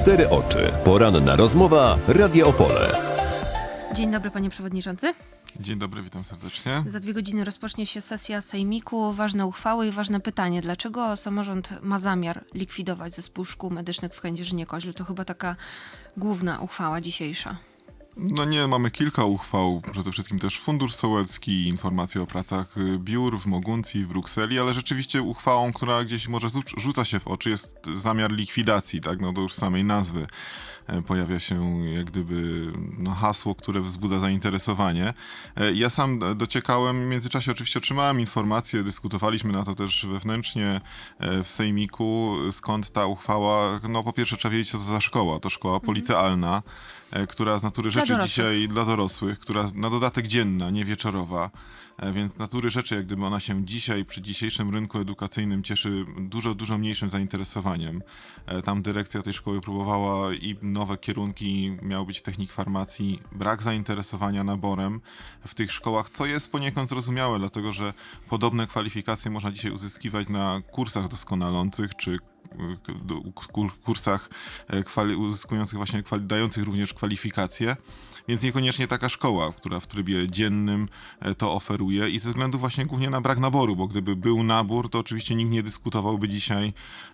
cztery oczy. Poranna rozmowa Radio Opole. Dzień dobry, panie przewodniczący. Dzień dobry, witam serdecznie. Za dwie godziny rozpocznie się sesja Sejmiku. Ważne uchwały i ważne pytanie. Dlaczego samorząd ma zamiar likwidować zespół szkół medycznych w Kędzierzynie-Koźlu? To chyba taka główna uchwała dzisiejsza. No nie, mamy kilka uchwał, przede wszystkim też Fundusz Sołecki, informacje o pracach biur w Moguncji, w Brukseli, ale rzeczywiście uchwałą, która gdzieś może rzuc- rzuca się w oczy jest zamiar likwidacji, tak, no to już samej nazwy e, pojawia się jak gdyby no, hasło, które wzbudza zainteresowanie. E, Ja sam dociekałem, w międzyczasie oczywiście otrzymałem informacje, dyskutowaliśmy na to też wewnętrznie e, w Sejmiku, skąd ta uchwała, no po pierwsze trzeba wiedzieć, co to za szkoła, to szkoła policealna, e, która z natury Dla rzeczy dorosłych. dzisiaj dla dorosłych, która na dodatek dzienna, nie wieczorowa, e, więc natury rzeczy, jak gdyby ona się dzisiaj przy dzisiejszym rynku edukacyjnym cieszy dużo, dużo mniejszym zainteresowaniem. E, Tam dyrekcja tej szkoły próbowała i nowe kierunki, miał być technik farmacji, brak zainteresowania naborem w tych szkołach, co jest poniekąd zrozumiałe, dlatego że podobne kwalifikacje można dzisiaj uzyskiwać na kursach doskonalących, czy kursach e, kwali- uzyskujących właśnie, kwali- dających również kwalifikacje. Więc niekoniecznie taka szkoła, która w trybie dziennym e, to oferuje i ze względu właśnie głównie na brak naboru, bo gdyby był nabór, to oczywiście nikt nie dyskutowałby dzisiaj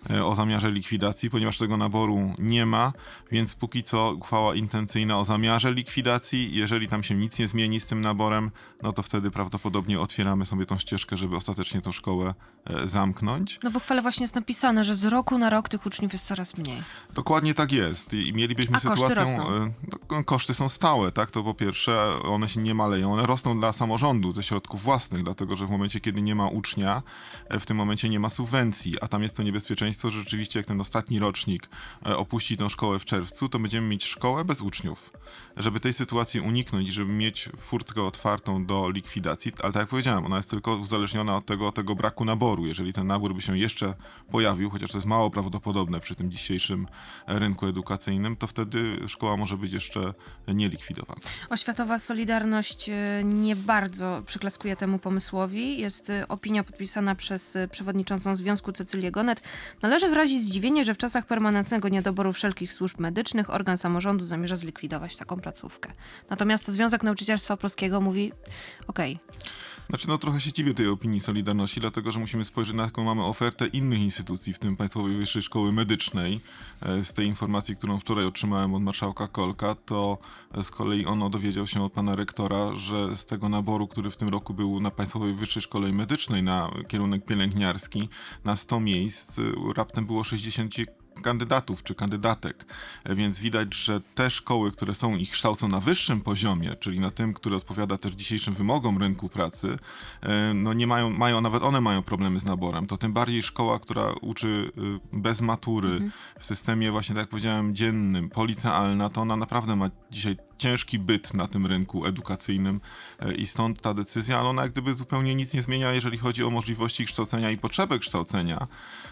e, o zamiarze likwidacji, ponieważ tego naboru nie ma, więc póki co uchwała intencyjna o zamiarze likwidacji. Jeżeli tam się nic nie zmieni z tym naborem, no to wtedy prawdopodobnie otwieramy sobie tą ścieżkę, żeby ostatecznie tą szkołę e, zamknąć. No w uchwale właśnie jest napisane, że z roku na rok tych uczniów jest coraz mniej. Dokładnie tak jest. I mielibyśmy A koszty sytuację. rosną. e, No, koszty są stałe, tak? To po pierwsze, one się nie maleją, one rosną dla samorządu ze środków własnych, dlatego że w momencie, kiedy nie ma ucznia, e, w tym momencie nie ma subwencji, a tam jest to niebezpieczeństwo, że rzeczywiście, jak ten ostatni rocznik e, opuści tę szkołę w czerwcu, to będziemy mieć szkołę bez uczniów. Żeby tej sytuacji uniknąć żeby mieć furtkę otwartą do likwidacji, ale tak jak powiedziałem, ona jest tylko uzależniona od tego, od tego braku naboru. Jeżeli ten nabór by się jeszcze pojawił, chociaż to jest mało prawdopodobne przy tym dzisiejszym rynku edukacyjnym, to wtedy szkoła może być jeszcze nielikwidowana. Oświatowa Solidarność e, nie bardzo przyklaskuje temu pomysłowi. Jest e, opinia podpisana przez e, przewodniczącą Związku Cecylię Gonet. Należy wyrazić zdziwienie, że w czasach permanentnego niedoboru wszelkich służb medycznych organ samorządu zamierza zlikwidować taką placówkę. Natomiast Związek Nauczycielstwa Polskiego mówi: okej, Znaczy, no trochę się dziwię tej opinii Solidarności, dlatego że musimy spojrzeć na jaką mamy ofertę innych instytucji, w tym Państwowej Wyższej Szkoły Medycznej. E, Z tej informacji, którą wczoraj otrzymałem od marszałka Kolka, to e, z kolei ono dowiedział się od pana rektora, że z tego naboru, który w tym roku był na Państwowej Wyższej Szkole Medycznej na kierunek pielęgniarski, na 100 miejsc, e, raptem było 60 kandydatów czy kandydatek, więc widać, że te szkoły, które są ich kształcą na wyższym poziomie, czyli na tym, który odpowiada też dzisiejszym wymogom rynku pracy, e, no nie mają, mają, nawet one mają problemy z naborem. To tym bardziej szkoła, która uczy y, bez matury w systemie właśnie, tak jak powiedziałem, dziennym, policealna, to ona naprawdę ma dzisiaj ciężki byt na tym rynku edukacyjnym e, i stąd ta decyzja, ale ona jak gdyby zupełnie nic nie zmienia, jeżeli chodzi o możliwości kształcenia i potrzebę kształcenia,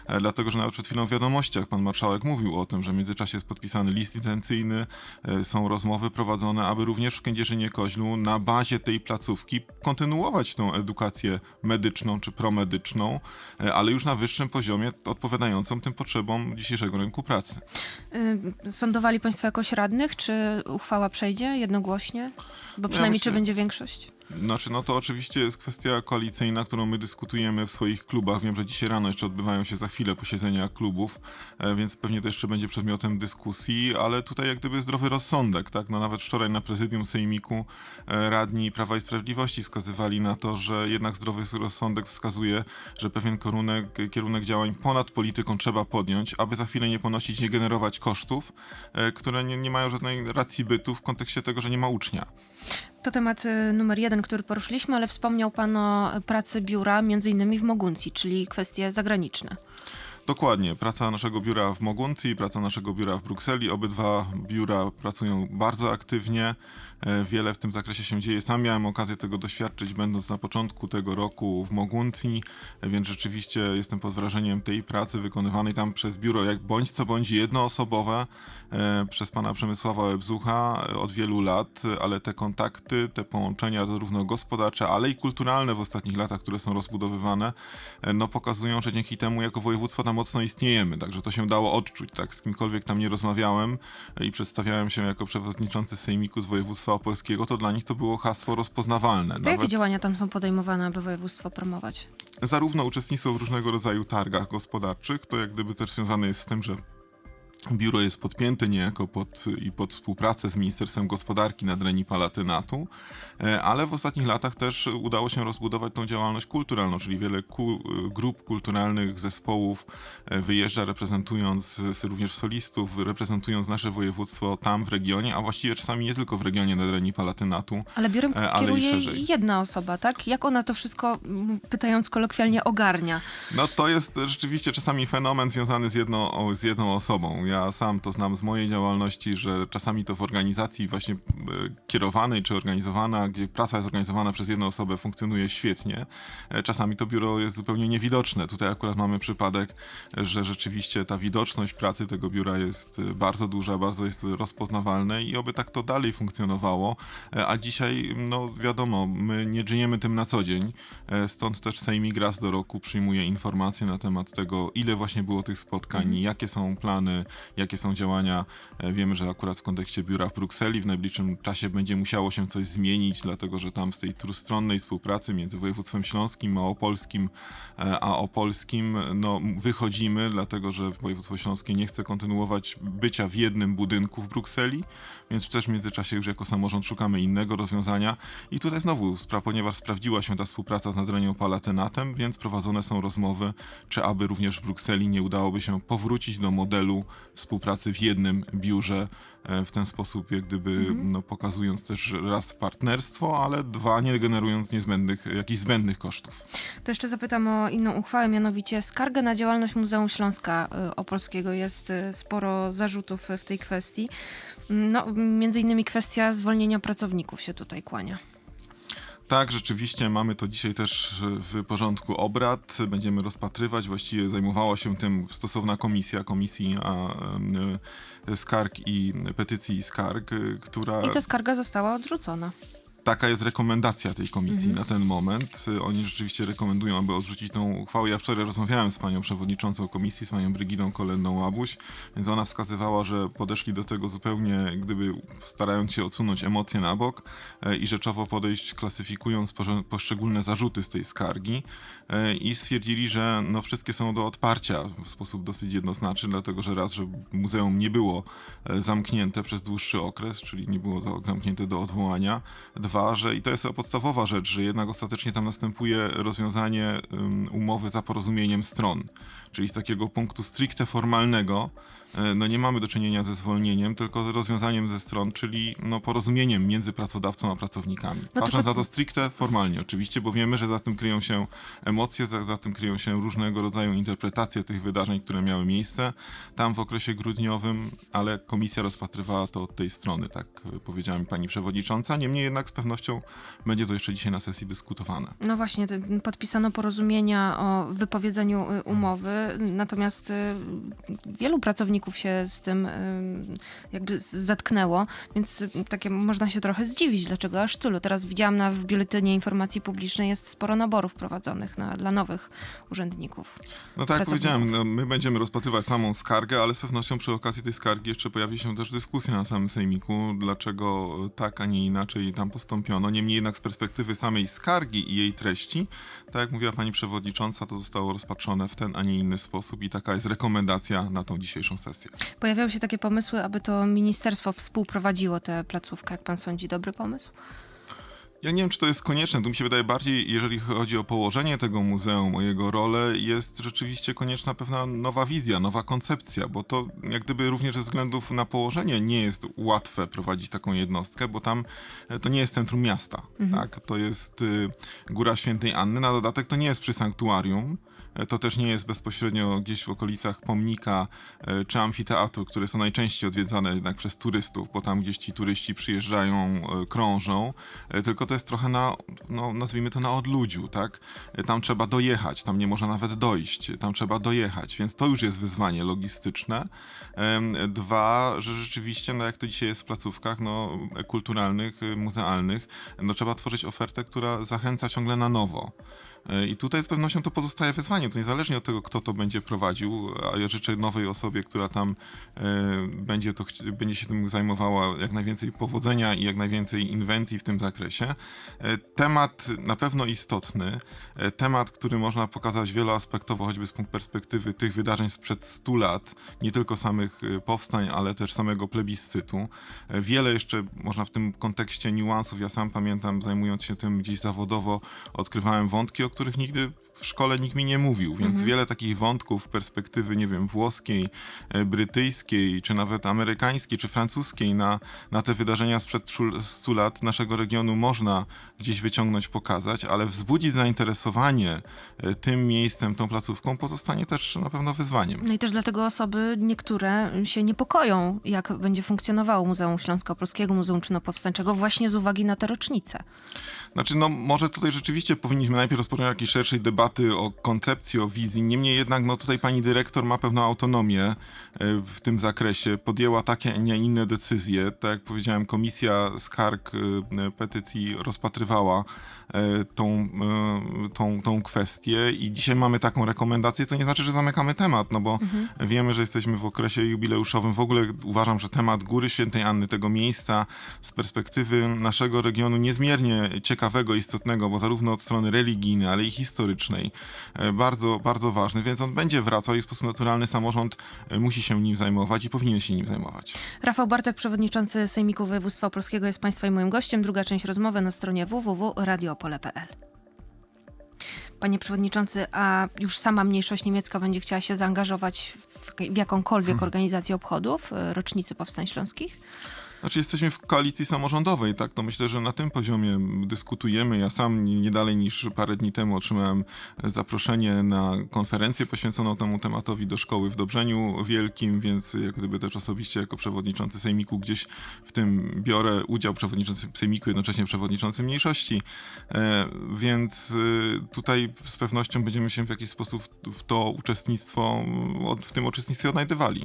e, dlatego że nawet przed chwilą w wiadomościach pan marszałek mówił o tym, że w międzyczasie jest podpisany list intencyjny, e, są rozmowy prowadzone, aby również w Kędzierzynie-Koźlu na bazie tej placówki kontynuować tą edukację medyczną czy promedyczną, e, ale już na wyższym poziomie odpowiadającą tym potrzebom dzisiejszego rynku pracy. Y, Sądowali Państwo jakoś radnych, czy uchwała przejdzie jednogłośnie? Bo przynajmniej czy myślę- będzie większość? Znaczy, no to oczywiście jest kwestia koalicyjna, którą my dyskutujemy w swoich klubach. Wiem, że dzisiaj rano jeszcze odbywają się za chwilę posiedzenia klubów, e, więc pewnie to jeszcze będzie przedmiotem dyskusji, ale tutaj jak gdyby zdrowy rozsądek, tak? No nawet wczoraj na prezydium Sejmiku e, radni Prawa i Sprawiedliwości wskazywali na to, że jednak zdrowy rozsądek wskazuje, że pewien kierunek, kierunek działań ponad polityką trzeba podjąć, aby za chwilę nie ponosić, nie generować kosztów, e, które nie, nie mają żadnej racji bytu w kontekście tego, że nie ma ucznia. To temat y, numer jeden, który poruszyliśmy, ale wspomniał Pan o pracy biura między innymi w Moguncji, czyli kwestie zagraniczne. Dokładnie. Praca naszego biura w Moguncji, praca naszego biura w Brukseli. Obydwa biura pracują bardzo aktywnie. E, Wiele w tym zakresie się dzieje. Sam miałem okazję tego doświadczyć, będąc na początku tego roku w Moguncji, e, więc rzeczywiście jestem pod wrażeniem tej pracy wykonywanej tam przez biuro, jak bądź co bądź jednoosobowe, e, przez pana Przemysława Ebzucha e, od wielu lat, ale te kontakty, te połączenia zarówno gospodarcze, ale i kulturalne w ostatnich latach, które są rozbudowywane, no pokazują, że dzięki temu jako województwo tam mocno istniejemy, także to się dało odczuć, tak, z kimkolwiek tam nie rozmawiałem i przedstawiałem się jako przewodniczący Sejmiku z województwa opolskiego, to dla nich to było hasło rozpoznawalne. To jakie działania tam są podejmowane, aby województwo promować? zarówno uczestnictwo w różnego rodzaju targach gospodarczych, to jak gdyby też związane jest z tym, że biuro jest podpięte niejako pod, i pod współpracę z Ministerstwem Gospodarki nad Reni Palatynatu, e, ale w ostatnich latach też udało się rozbudować tą działalność kulturalną, czyli wiele ku, grup kulturalnych, zespołów e, wyjeżdża reprezentując również solistów, reprezentując nasze województwo tam w regionie, a właściwie czasami nie tylko w regionie nad Reni Palatynatu, Ale biurem ale i kieruje szerzej. jedna osoba, tak? Jak ona to wszystko, pytając kolokwialnie, ogarnia? No to jest rzeczywiście czasami fenomen związany z jedną, o, z jedną osobą. Ja sam to znam z mojej działalności, że czasami to w organizacji właśnie e, kierowanej czy organizowana, gdzie praca jest organizowana przez jedną osobę, funkcjonuje świetnie. E, Czasami to biuro jest zupełnie niewidoczne. Tutaj akurat mamy przypadek, że rzeczywiście ta widoczność pracy tego biura jest e, bardzo duża, bardzo jest rozpoznawalne i oby tak to dalej funkcjonowało. A dzisiaj, no wiadomo, my nie żyjemy tym na co dzień, stąd też Sejmik raz do roku przyjmuje informacje na temat tego, ile właśnie było tych spotkań, jakie są plany, jakie są działania. E, Wiemy, że akurat w kontekście biura w Brukseli w najbliższym czasie będzie musiało się coś zmienić, dlatego że tam z tej trójstronnej współpracy między województwem śląskim, małopolskim e, a opolskim, no wychodzimy, dlatego że województwo śląskie nie chce kontynuować bycia w jednym budynku w Brukseli, więc też w międzyczasie już jako samorząd szukamy innego rozwiązania. I tutaj znowu, ponieważ sprawdziła się ta współpraca z Nadrenią Palatynatem, więc prowadzone są rozmowy, czy aby również w Brukseli nie udałoby się powrócić do modelu współpracy w jednym biurze, e, w ten sposób jak gdyby no, pokazując też raz partnerstwo, ale dwa nie generując niezbędnych, jakichś zbędnych kosztów. To jeszcze zapytam o inną uchwałę, mianowicie skargę na działalność Muzeum Śląska y, Opolskiego. Jest y, sporo zarzutów w tej kwestii. No, między innymi kwestia zwolnienia pracowników się tutaj kłania. Tak, rzeczywiście mamy to dzisiaj też w porządku obrad. Będziemy rozpatrywać, właściwie zajmowała się tym stosowna komisja, komisji a, e, skarg i petycji i skarg, która I ta skarga została odrzucona. Taka jest rekomendacja tej komisji Mhm. na ten moment. Oni rzeczywiście rekomendują, aby odrzucić tą uchwałę. Ja wczoraj rozmawiałem z panią przewodniczącą komisji, z panią Brygidą Kolendą Łabuś, więc ona wskazywała, że podeszli do tego zupełnie, gdyby starając się odsunąć emocje na bok e, i rzeczowo podejść, klasyfikując poszczególne zarzuty z tej skargi e, i stwierdzili, że no, wszystkie są do odparcia w sposób dosyć jednoznaczny, dlatego że raz, że muzeum nie było e, zamknięte przez dłuższy okres, czyli nie było za- zamknięte do odwołania. Dwa, że i to jest podstawowa rzecz, że jednak ostatecznie tam następuje rozwiązanie umowy za porozumieniem stron. Czyli z takiego punktu stricte formalnego, no nie mamy do czynienia ze zwolnieniem, tylko z rozwiązaniem ze stron, czyli no, porozumieniem między pracodawcą a pracownikami. No Patrząc tylko- na to stricte formalnie oczywiście, bo wiemy, że za tym kryją się emocje, za, za tym kryją się różnego rodzaju interpretacje tych wydarzeń, które miały miejsce tam w okresie grudniowym, ale komisja rozpatrywała to od tej strony, tak e, powiedziała mi pani przewodnicząca. Niemniej jednak z pewnością będzie to jeszcze dzisiaj na sesji dyskutowane. No właśnie, podpisano porozumienia o wypowiedzeniu y, umowy, natomiast y, wielu pracowników się z tym jakby zatknęło, więc takie można się trochę zdziwić, dlaczego aż tylu. Teraz widziałam na, w biuletynie informacji publicznej jest sporo naborów prowadzonych na, dla nowych urzędników. No tak jak powiedziałem, no, my będziemy rozpatrywać samą skargę, ale z pewnością przy okazji tej skargi jeszcze pojawi się też dyskusja na samym sejmiku, dlaczego tak, a nie inaczej tam postąpiono. Niemniej jednak z perspektywy samej skargi i jej treści, tak jak mówiła pani przewodnicząca, to zostało rozpatrzone w ten, a nie inny sposób i taka jest rekomendacja na tą dzisiejszą sesję. Pojawiały się takie pomysły, aby to ministerstwo współprowadziło tę placówkę. Jak pan sądzi, dobry pomysł? Ja nie wiem, czy to jest konieczne. Tu mi się wydaje bardziej, jeżeli chodzi o położenie tego muzeum, o jego rolę, jest rzeczywiście konieczna pewna nowa wizja, nowa koncepcja, bo to jak gdyby również ze względów na położenie nie jest łatwe prowadzić taką jednostkę, bo tam e, to nie jest centrum miasta, tak? To jest y, Góra Świętej Anny, na dodatek to nie jest przy sanktuarium, E, To też nie jest bezpośrednio gdzieś w okolicach pomnika e, czy amfiteatru, które są najczęściej odwiedzane jednak przez turystów, bo tam gdzieś ci turyści przyjeżdżają, krążą, tylko to jest trochę na, no, nazwijmy to na odludziu, tak? Tam trzeba dojechać, tam nie można nawet dojść, tam trzeba dojechać, więc to już jest wyzwanie logistyczne. Dwa, że rzeczywiście, no jak to dzisiaj jest w placówkach no, kulturalnych, muzealnych, no trzeba tworzyć ofertę, która zachęca ciągle na nowo. I tutaj z pewnością to pozostaje wyzwanie, to niezależnie od tego, kto to będzie prowadził, a ja życzę nowej osobie, która tam e, będzie, to, będzie się tym zajmowała jak najwięcej powodzenia i jak najwięcej inwencji w tym zakresie. E, temat na pewno istotny, e, temat, który można pokazać wieloaspektowo, choćby z punktu perspektywy tych wydarzeń sprzed 100 lat, nie tylko samych powstań, ale też samego plebiscytu. Wiele jeszcze można w tym kontekście niuansów. Ja sam pamiętam, zajmując się tym gdzieś zawodowo, odkrywałem wątki, o których nigdy w szkole nikt mi nie mówił, więc wiele takich wątków perspektywy, nie wiem, włoskiej, e, brytyjskiej, czy nawet amerykańskiej, czy francuskiej na, na te wydarzenia sprzed szul- 100 lat naszego regionu można gdzieś wyciągnąć, pokazać, ale wzbudzić zainteresowanie e, tym miejscem, tą placówką pozostanie też na pewno wyzwaniem. No i też dlatego osoby niektóre się niepokoją, jak będzie funkcjonowało Muzeum Śląsko-Polskiego, Muzeum Czyno-Powstańczego właśnie z uwagi na te rocznice. Znaczy, no może tutaj rzeczywiście powinniśmy najpierw rozpocząć jakiejś szerszej debaty o koncepcji, o wizji. Niemniej jednak, no tutaj pani dyrektor ma pewną autonomię e, w tym zakresie. Podjęła takie, a nie inne decyzje. Tak jak powiedziałem, komisja skarg e, petycji rozpatrywała e, tą, tą, tą kwestię i dzisiaj mamy taką rekomendację, co nie znaczy, że zamykamy temat, no bo wiemy, że jesteśmy w okresie jubileuszowym. W ogóle uważam, że temat Góry Świętej Anny, tego miejsca z perspektywy naszego regionu niezmiernie ciekawego, istotnego, bo zarówno od strony religijnej, ale i historycznej, e, bardzo, bardzo ważny, więc on będzie wracał i w sposób naturalny samorząd e, musi się nim zajmować i powinien się nim zajmować. Rafał Bartek, przewodniczący Sejmiku Województwa Polskiego jest Państwa i moim gościem. Druga część rozmowy na stronie www.radioopole.pl. Panie przewodniczący, a już sama mniejszość niemiecka będzie chciała się zaangażować w, jakąkolwiek organizację obchodów e, rocznicy Powstań Śląskich? Znaczy jesteśmy w koalicji samorządowej, tak? To myślę, że na tym poziomie dyskutujemy. Ja sam nie dalej niż parę dni temu otrzymałem zaproszenie na konferencję poświęconą temu tematowi do szkoły w Dobrzeniu Wielkim, więc jak gdyby też osobiście jako przewodniczący Sejmiku gdzieś w tym biorę udział, przewodniczący Sejmiku, jednocześnie przewodniczący mniejszości. E, więc y, tutaj z pewnością będziemy się w jakiś sposób w- to uczestnictwo, w tym uczestnictwie odnajdywali.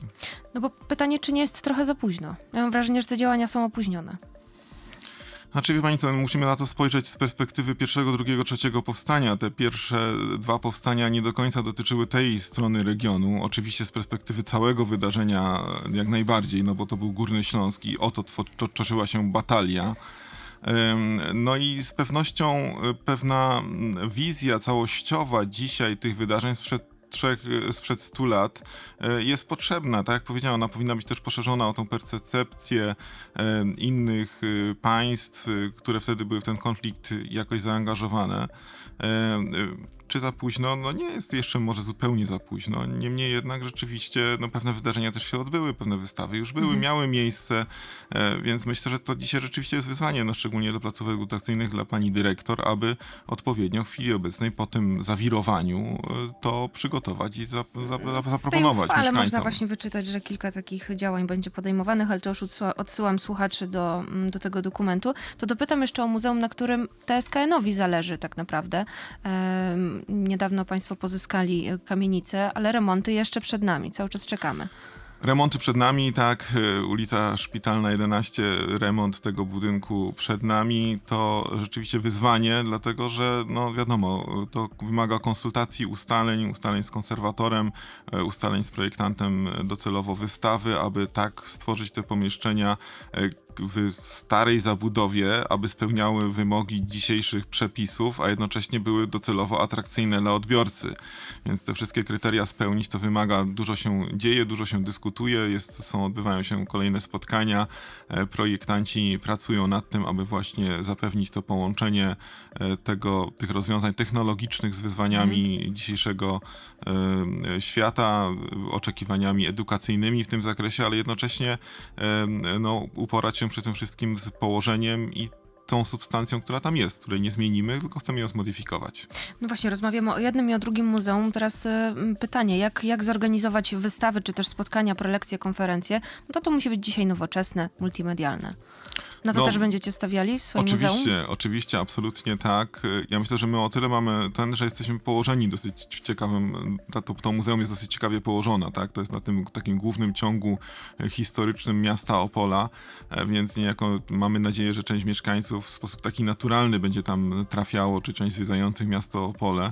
No bo pytanie, czy nie jest trochę za późno? Ja mam wrażenie, że te działania są opóźnione. Znaczy, wie pani co, musimy na to spojrzeć z perspektywy pierwszego, drugiego, trzeciego powstania. Te pierwsze dwa powstania nie do końca dotyczyły tej strony regionu. Oczywiście z perspektywy całego wydarzenia e, jak najbardziej, no bo to był Górny Śląsk i oto to, toczyła się batalia. No i z pewnością y, pewna mm, wizja całościowa dzisiaj tych wydarzeń sprzed trzech, y, sprzed 100 lat y, jest potrzebna. Tak jak powiedziałem, ona powinna być też poszerzona o tą percepcję em, innych państw, które wtedy były w ten konflikt jakoś zaangażowane. Czy za późno? No nie jest jeszcze może zupełnie za późno. Niemniej jednak rzeczywiście no, pewne wydarzenia też się odbyły, pewne wystawy już były, miały miejsce, e, więc myślę, że to dzisiaj rzeczywiście jest wyzwanie, no, szczególnie dla placówek edukacyjnych, dla pani dyrektor, aby odpowiednio w chwili obecnej po tym zawirowaniu e, to przygotować i zap, zap, zap, zaproponować Ale można właśnie wyczytać, że kilka takich działań będzie podejmowanych, ale to już odsyła- odsyłam słuchaczy do, mm, do tego dokumentu. To dopytam jeszcze o muzeum, na którym TSKN-owi zależy tak naprawdę. Niedawno Państwo pozyskali e, kamienicę, ale remonty jeszcze przed nami. Cały czas czekamy. Remonty przed nami, tak, y, ulica Szpitalna 11, remont tego budynku przed nami to rzeczywiście wyzwanie, dlatego że, no wiadomo, to wymaga konsultacji, ustaleń, ustaleń z konserwatorem, e, ustaleń z projektantem e, docelowo wystawy, aby tak stworzyć te pomieszczenia e, w starej zabudowie, aby spełniały wymogi dzisiejszych przepisów, a jednocześnie były docelowo atrakcyjne dla odbiorcy. Więc te wszystkie kryteria spełnić to wymaga, dużo się dzieje, dużo się dyskutuje, jest, są, odbywają się kolejne spotkania. E, Projektanci pracują nad tym, aby właśnie zapewnić to połączenie e, tego, tych rozwiązań technologicznych z wyzwaniami dzisiejszego e, e, świata, oczekiwaniami edukacyjnymi w tym zakresie, ale jednocześnie e, no, uporać się przy tym wszystkim z położeniem i tą substancją, która tam jest, której nie zmienimy, tylko chcemy ją zmodyfikować. No właśnie, rozmawiamy o jednym i o drugim muzeum. Teraz e, pytanie, jak, jak zorganizować wystawy, czy też spotkania, prelekcje, konferencje? No to to musi być dzisiaj nowoczesne, multimedialne. Na to No, też będziecie stawiali w swoim muzeum? Oczywiście, oczywiście, absolutnie tak. Ja myślę, że my o tyle mamy ten, że jesteśmy położeni dosyć w ciekawym, to, to, muzeum jest dosyć ciekawie położone, tak? To jest na tym takim głównym ciągu historycznym miasta Opola, e, więc niejako mamy nadzieję, że część mieszkańców w sposób taki naturalny będzie tam trafiało, czy część zwiedzających miasto Opole.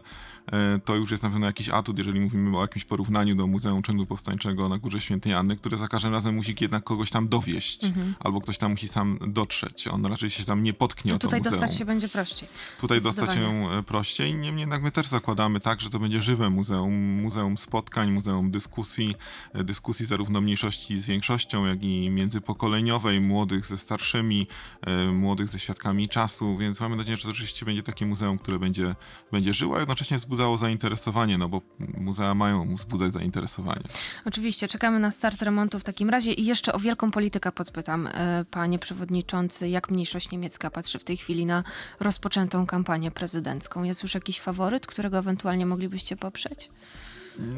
E, To już jest na pewno jakiś atut, jeżeli mówimy o jakimś porównaniu do Muzeum Czynu Powstańczego na Górze Świętej Anny, które za każdym razem musi jednak kogoś tam dowieść, Mhm. albo ktoś tam musi sam dotrzeć. On raczej się tam nie potknie To o to tutaj muzeum. dostać się będzie prościej. Tutaj dostać się e, prościej. Niemniej jednak my też zakładamy tak, że to będzie żywe muzeum, muzeum spotkań, muzeum dyskusji, e, dyskusji zarówno mniejszości z większością, jak i międzypokoleniowej, młodych ze starszymi, e, młodych ze świadkami czasu, więc mamy nadzieję, że to rzeczywiście będzie takie muzeum, które będzie, będzie żyło, a jednocześnie wzbudzało zainteresowanie, no bo muzea mają wzbudzać zainteresowanie. Oczywiście, czekamy na start remontu w takim razie i jeszcze o wielką politykę podpytam, panie przewodniczący, jak mniejszość niemiecka patrzy w tej chwili na rozpoczętą kampanię prezydencką? Jest już jakiś faworyt, którego ewentualnie moglibyście poprzeć?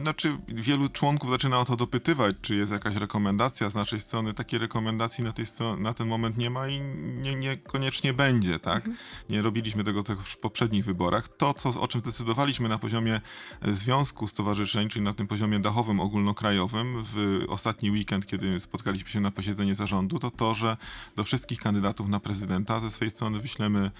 Znaczy, wielu członków zaczyna o to dopytywać, czy jest jakaś rekomendacja z naszej strony. Takiej rekomendacji na, tej stro- na ten moment nie ma i nie, niekoniecznie będzie, tak? Nie robiliśmy tego też w poprzednich wyborach. To, co, o czym zdecydowaliśmy na poziomie e, związku stowarzyszeń, czyli na tym poziomie dachowym, ogólnokrajowym, w ostatni weekend, kiedy spotkaliśmy się na posiedzeniu zarządu, to to, że do wszystkich kandydatów na prezydenta ze swojej strony wyślemy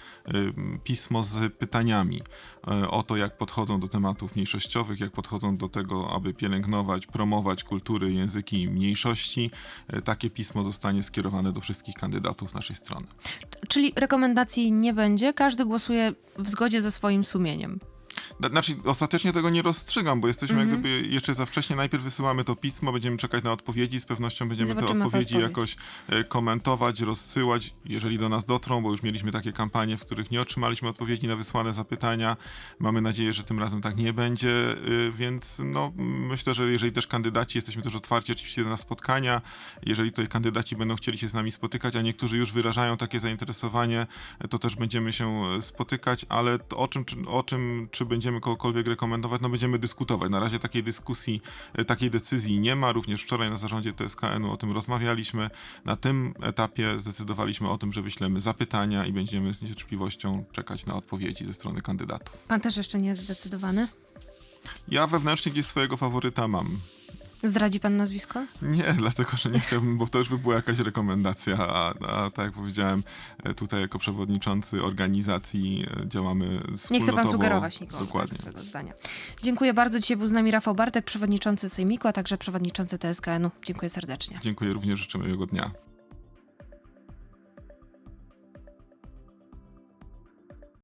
pismo z pytaniami e, o to, jak podchodzą do tematów mniejszościowych, jak podchodzą do tego, aby pielęgnować, promować kultury, języki mniejszości. E, Takie pismo zostanie skierowane do wszystkich kandydatów z naszej strony. Czyli rekomendacji nie będzie, każdy głosuje w zgodzie ze swoim sumieniem. Na- Znaczy, ostatecznie tego nie rozstrzygam, bo jesteśmy Mhm. jak gdyby jeszcze za wcześnie. Najpierw wysyłamy to pismo, będziemy czekać na odpowiedzi, z pewnością będziemy te Zobaczymy, jaka odpowiedzi jakoś e, komentować, rozsyłać, jeżeli do nas dotrą, bo już mieliśmy takie kampanie, w których nie otrzymaliśmy odpowiedzi na wysłane zapytania. Mamy nadzieję, że tym razem tak nie będzie, y, więc no, myślę, że jeżeli też kandydaci, jesteśmy też otwarci oczywiście na spotkania, jeżeli tutaj kandydaci będą chcieli się z nami spotykać, a niektórzy już wyrażają takie zainteresowanie, to też będziemy się e, spotykać, ale to o czym, czy, o czym, czy będziemy kogokolwiek rekomendować, no będziemy dyskutować. Na razie takiej dyskusji, e, takiej decyzji nie ma. Również wczoraj na zarządzie TSKN-u o tym rozmawialiśmy. Na tym etapie zdecydowaliśmy o tym, że wyślemy zapytania i będziemy z niecierpliwością czekać na odpowiedzi ze strony kandydatów. Pan też jeszcze nie jest zdecydowany? Ja wewnętrznie gdzieś swojego faworyta mam. Zdradzi pan nazwisko? Nie, dlatego że nie chciałbym, bo to już by była jakaś rekomendacja, a, a tak jak powiedziałem, e, tutaj jako przewodniczący organizacji e, działamy wspólnotowo. Nie chce pan sugerować nikomu Dokładnie. Tak, swojego zdania. Dziękuję bardzo. Dzisiaj był z nami Rafał Bartek, przewodniczący Sejmiku, a także przewodniczący TSKN-u. Dziękuję serdecznie. Dziękuję również, życzę miłego dnia.